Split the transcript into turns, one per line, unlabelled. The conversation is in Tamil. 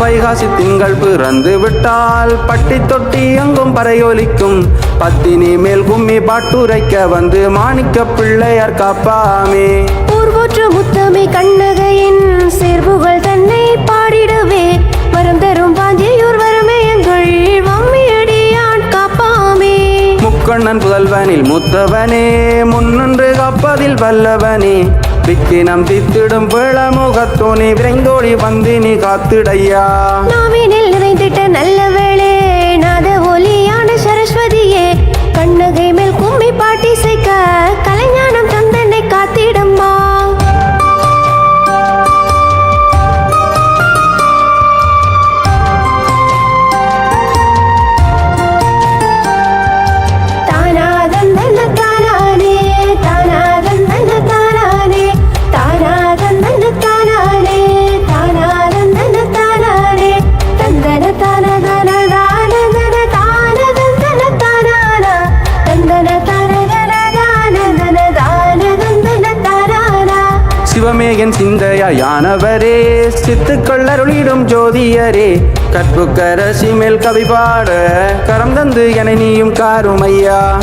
வைகாசி திங்கள் பிறந்து விட்டால் பட்டி தொட்டி எங்கும் பறையொலிக்கும். பத்தினி மேல் கும்மி பாட்டுரைக்க வந்து மாணிக்க பிள்ளையார் காப்பாமே.
ஊர்வொற்று முத்தமை கண்ணகையின் சேர்வுகள் தன்னை பாடிடவே. வரம் தரும் பாஞ்சியூர் வரமே எங்கள் வம்மியடியான் காப்பாமே.
முக்கண்ணன் புதல்வனில் மூத்தவனே முன்னின்று காப்பதில் வல்லவனே. விக்கினம் தித்திடும் பிளமுகத்தோனி விரைந்தோடி வந்து நீ காத்துடையா?
நாவினில் நிறைந்திட்ட நல்லவர்
சிவமே என் சிந்தையானவரே சித்துக்கள் அருளிடும் ஜோதியரே. கற்புக்கரசி மேல் கவி பாட. கரம் தந்து என நீயும்
காரும் ஐயா.